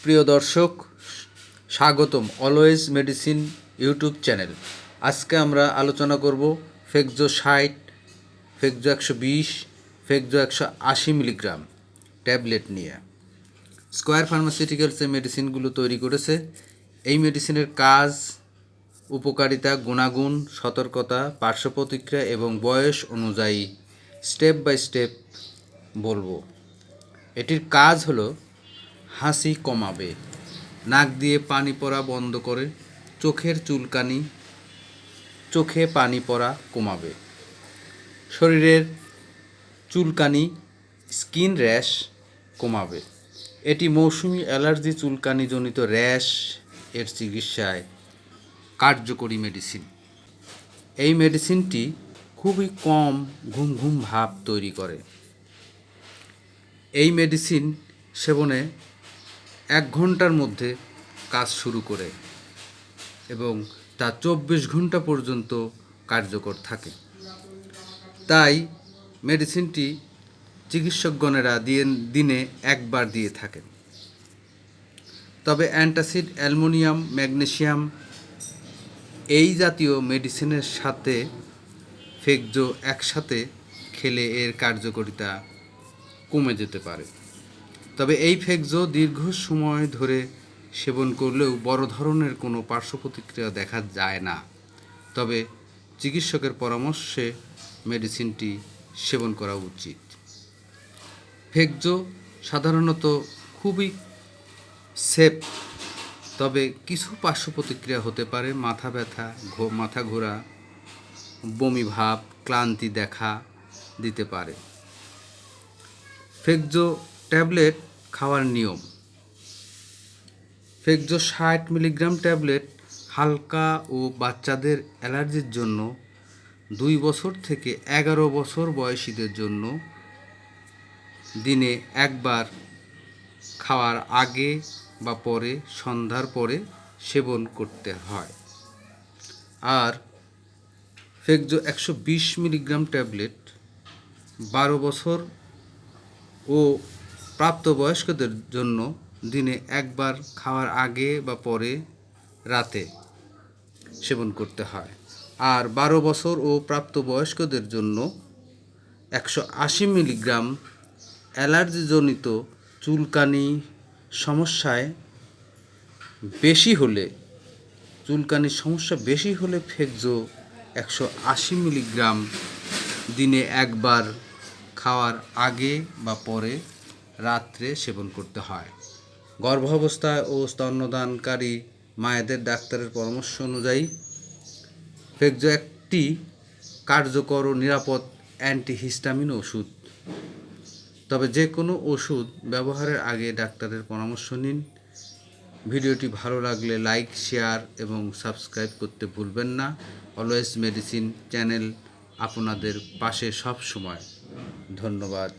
প্রিয় দর্শক, স্বাগতম অলওয়েজ মেডিসিন ইউটিউব চ্যানেল। আজকে আমরা আলোচনা করব ফেকজো ষাট ফেকজো একশো বিশ ফেকজো একশো আশি মিলিগ্রাম ট্যাবলেট নিয়ে। স্কোয়ার ফার্মাসিউটিক্যালস এই মেডিসিনগুলো তৈরি করেছে। এই মেডিসিনের কাজ, উপকারিতা, গুণাগুণ, সতর্কতা পার্শ্ব প্রতিক্রিয়া এবং বয়স অনুযায়ী স্টেপ বাই স্টেপ বলব। এটির কাজ হলো হাসি কমাবে। নাক দিয়ে পানি পড়া বন্ধ করে চোখের চুলকানি, চোখে পানি পড়া কমাবে। শরীরের চুলকানি, স্কিন র্যাশ কমাবে। এটি মৌসুমি অ্যালার্জি চুলকানিজনিত র্যাশ এর চিকিৎসায় কার্যকরী মেডিসিন। এই মেডিসিনটি খুবই কম ঘুম ঘুম ভাব তৈরি করে। এই মেডিসিন সেবনে এক ঘণ্টার মধ্যে কাজ শুরু করে এবং তা চব্বিশ ঘণ্টা পর্যন্ত কার্যকর থাকে। তাই মেডিসিনটি চিকিৎসকগণেরা দিয়ে, দিনে একবার দিয়ে থাকেন। তবে অ্যান্টাসিড, অ্যালমোনিয়াম, ম্যাগনেসিয়াম এই জাতীয় মেডিসিনের সাথে ফেকজো একসাথে খেলে এর কার্যকারিতা কমে যেতে পারে। তবে এই ফেকজো দীর্ঘ সময় ধরে সেবন করলেও বড় ধরনের কোনো পার্শ্ব প্রতিক্রিয়া দেখা যায় না। তবে চিকিৎসকের পরামর্শে মেডিসিনটি সেবন করা উচিত। ফেকজো সাধারণত খুবই সেফ, তবে কিছু পার্শ্ব প্রতিক্রিয়া হতে পারে, মাথা ব্যথা মাথা ঘোরা, বমি ভাব, ক্লান্তি দেখা দিতে পারে। ফেকজো ট্যাবলেট খাওয়ার নিয়ম। ফেকজো ষাট মিলিগ্রাম ট্যাবলেট হালকা ও বাচ্চাদের অ্যালার্জির জন্য দুই বছর থেকে এগারো বছর বয়সীদের জন্য দিনে একবার খাওয়ার আগে বা পরে সন্ধ্যার পরে সেবন করতে হয়। আর ফেকজো একশো বিশ মিলিগ্রাম ট্যাবলেট বারো বছর ও প্রাপ্তবয়স্কদের জন্য দিনে একবার খাওয়ার আগে বা পরে রাতে সেবন করতে হয়। আর বারো বছর ও প্রাপ্তবয়স্কদের জন্য একশো আশি মিলিগ্রাম অ্যালার্জিজনিত চুলকানি সমস্যায় বেশি হলে, চুলকানির সমস্যা বেশি হলে ফেকজো একশো আশি মিলিগ্রাম দিনে একবার খাওয়ার আগে বা পরে রাত্রে সেবন করতে হয়। গর্ভাবস্থায় ও স্তন্যদানকারী মায়েদের ডাক্তারের পরামর্শ অনুযায়ী ফেকজো একটি কার্যকর ও নিরাপদ অ্যান্টিহিস্টামিন ওষুধ। তবে যে কোনো ওষুধ ব্যবহারের আগে ডাক্তারের পরামর্শ নিন। ভিডিওটি ভালো লাগলে লাইক, শেয়ার এবং সাবস্ক্রাইব করতে ভুলবেন না। অলওয়েজ মেডিসিন চ্যানেল আপনাদের পাশে সব সময় ধন্যবাদ।